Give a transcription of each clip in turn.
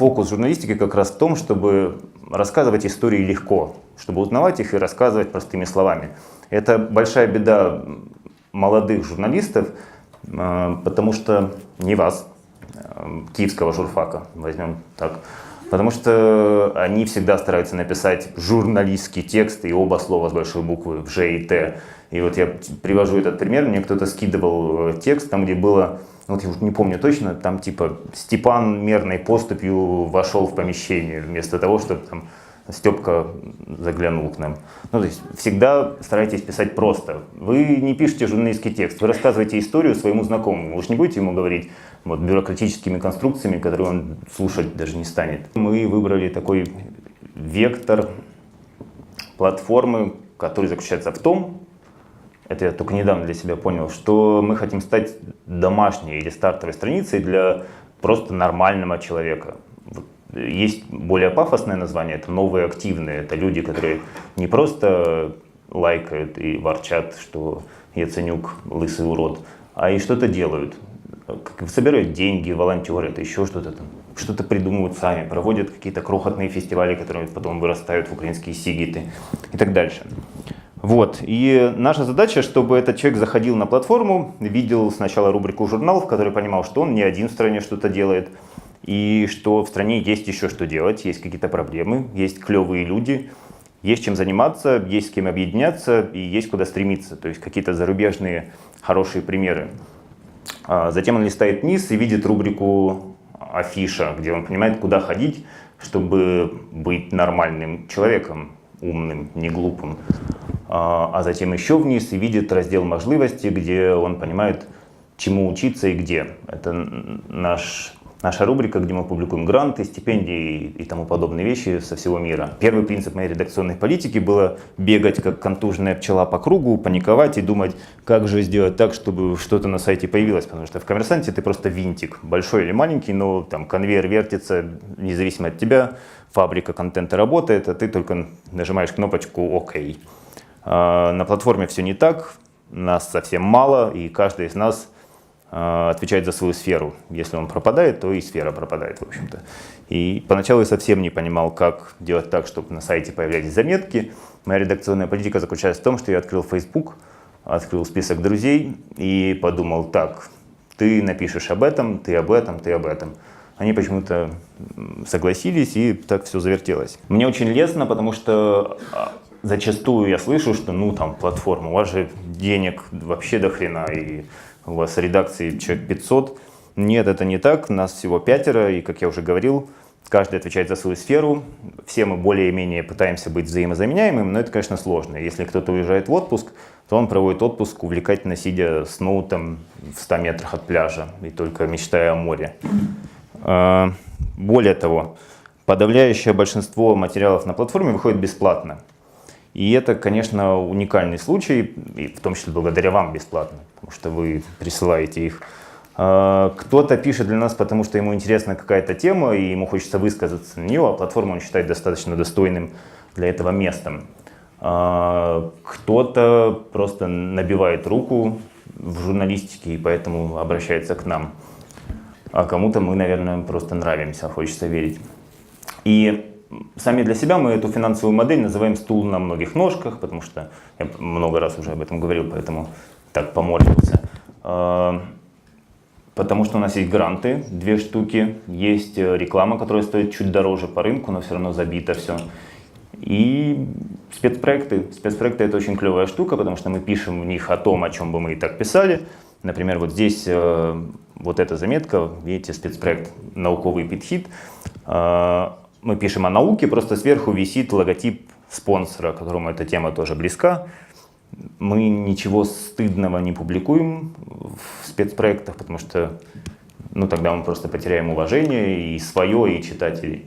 фокус журналистики как раз в том, чтобы рассказывать истории легко, чтобы узнавать их и рассказывать простыми словами. Это большая беда молодых журналистов, э, потому что не вас, э, киевского журфака, возьмем так, потому что они всегда стараются написать журналистский текст и оба слова с большой буквы Ж и Т. И вот я привожу этот пример, мне кто-то скидывал э, текст, там где было вот я уже не помню точно, там типа Степан мерной поступью вошел в помещение, вместо того, чтобы там Степка заглянул к нам. Ну, то есть всегда старайтесь писать просто. Вы не пишете журналистский текст, вы рассказываете историю своему знакомому. Вы же не будете ему говорить вот, бюрократическими конструкциями, которые он слушать даже не станет. Мы выбрали такой вектор платформы, который заключается в том, это я только недавно для себя понял, что мы хотим стать домашней или стартовой страницей для просто нормального человека. Есть более пафосное название, это новые активные, это люди, которые не просто лайкают и ворчат, что Яценюк лысый урод, а и что-то делают. Собирают деньги, волонтеры, это еще что-то там. Что-то придумывают сами, проводят какие-то крохотные фестивали, которые потом вырастают в украинские сигиты и так дальше. Вот. И наша задача, чтобы этот человек заходил на платформу, видел сначала рубрику журнал, в которой понимал, что он не один в стране что-то делает, и что в стране есть еще что делать, есть какие-то проблемы, есть клевые люди, есть чем заниматься, есть с кем объединяться и есть куда стремиться. То есть какие-то зарубежные хорошие примеры. А затем он листает вниз и видит рубрику афиша, где он понимает, куда ходить, чтобы быть нормальным человеком, умным, не глупым. А, а затем еще вниз и видит раздел можливости, где он понимает, чему учиться и где. Это наш, наша рубрика, где мы публикуем гранты, стипендии и тому подобные вещи со всего мира. Первый принцип моей редакционной политики было бегать как контуженная пчела по кругу, паниковать и думать, как же сделать так, чтобы что-то на сайте появилось. Потому что в коммерсанте ты просто винтик, большой или маленький, но там конвейер вертится независимо от тебя, фабрика контента работает, а ты только нажимаешь кнопочку «Ок». А, на платформе все не так, нас совсем мало, и каждый из нас отвечает за свою сферу. Если он пропадает, то и сфера пропадает, в общем-то. И поначалу я совсем не понимал, как делать так, чтобы на сайте появлялись заметки. Моя редакционная политика заключалась в том, что я открыл Facebook, открыл список друзей и подумал, так, ты напишешь об этом, ты об этом, ты об этом. Они почему-то согласились, и так все завертелось. Мне очень лестно, потому что а, зачастую я слышу, что ну там платформа, у вас же денег вообще до хрена, и у вас редакции человек 500. Нет, это не так, нас всего пятеро, и, как я уже говорил, каждый отвечает за свою сферу. Все мы более-менее пытаемся быть взаимозаменяемыми, но это, конечно, сложно. Если кто-то уезжает в отпуск, то он проводит отпуск, увлекательно сидя с ноутом в 100 метрах от пляжа и только мечтая о море. А, более того, подавляющее большинство материалов на платформе выходит бесплатно. И это, конечно, уникальный случай, и в том числе благодаря вам бесплатно, потому что вы присылаете их. А, кто-то пишет для нас, потому что ему интересна какая-то тема, и ему хочется высказаться на нее, а платформу он считает достаточно достойным для этого местом. А, кто-то просто набивает руку в журналистике и поэтому обращается к нам. А кому-то мы, наверное, просто нравимся, хочется верить. И сами для себя мы эту финансовую модель называем стул на многих ножках, потому что я много раз уже об этом говорил, поэтому так поморщился. А, потому что у нас есть гранты, две штуки, есть э, реклама, которая стоит чуть дороже по рынку, но все равно забито все. И спецпроекты. Спецпроекты это очень клевая штука, потому что мы пишем в них о том, о чем бы мы и так писали. Например, вот здесь э, вот эта заметка, видите, спецпроект «Науковый питхит». Мы пишем о науке, просто сверху висит логотип спонсора, которому эта тема тоже близка. Мы ничего стыдного не публикуем в спецпроектах, потому что ну, тогда мы просто потеряем уважение и свое, и читателей.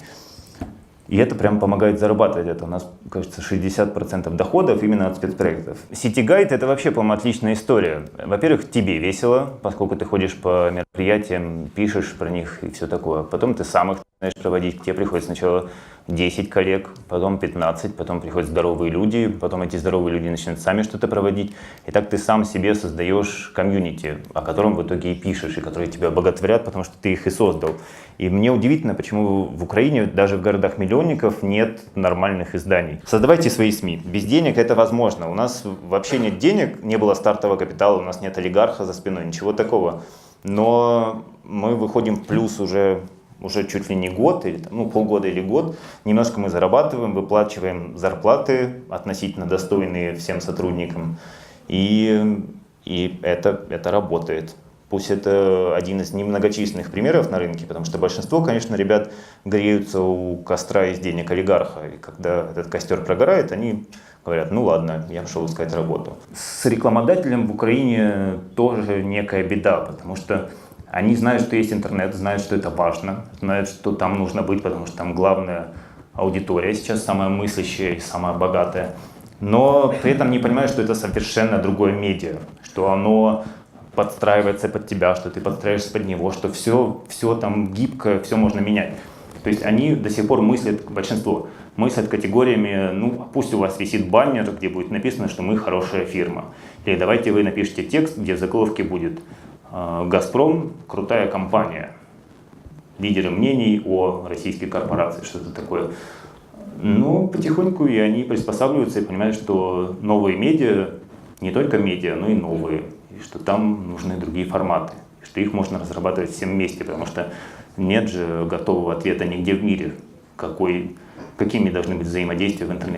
И это прям помогает зарабатывать. Это у нас, кажется, 60% доходов именно от спецпроектов. Ситигайд это вообще, по-моему, отличная история. Во-первых, тебе весело, поскольку ты ходишь по мероприятиям, пишешь про них и все такое. Потом ты сам их начинаешь проводить. Тебе приходит сначала 10 коллег, потом 15, потом приходят здоровые люди, потом эти здоровые люди начинают сами что-то проводить. И так ты сам себе создаешь комьюнити, о котором в итоге и пишешь, и которые тебя боготворят, потому что ты их и создал. И мне удивительно, почему в Украине, даже в городах-миллионников, нет нормальных изданий. Создавайте свои СМИ. Без денег это возможно. У нас вообще нет денег, не было стартового капитала, у нас нет олигарха за спиной, ничего такого. Но мы выходим в плюс уже уже чуть ли не год, или, ну, полгода или год, немножко мы зарабатываем, выплачиваем зарплаты относительно достойные всем сотрудникам, и, и это, это работает. Пусть это один из немногочисленных примеров на рынке, потому что большинство, конечно, ребят греются у костра из денег олигарха. И когда этот костер прогорает, они говорят, ну ладно, я пошел искать работу. С рекламодателем в Украине тоже некая беда, потому что они знают, что есть интернет, знают, что это важно, знают, что там нужно быть, потому что там главная аудитория сейчас самая мыслящая и самая богатая. Но при этом не понимают, что это совершенно другое медиа, что оно подстраивается под тебя, что ты подстраиваешься под него, что все, все там гибко, все можно менять. То есть они до сих пор мыслят, большинство, мыслят категориями, ну пусть у вас висит баннер, где будет написано, что мы хорошая фирма. Или давайте вы напишите текст, где в заголовке будет «Э, «Газпром – крутая компания». Лидеры мнений о российской корпорации, что-то такое. Но потихоньку и они приспосабливаются и понимают, что новые медиа, не только медиа, но и новые и что там нужны другие форматы, что их можно разрабатывать всем вместе, потому что нет же готового ответа нигде в мире, какой, какими должны быть взаимодействия в интернете.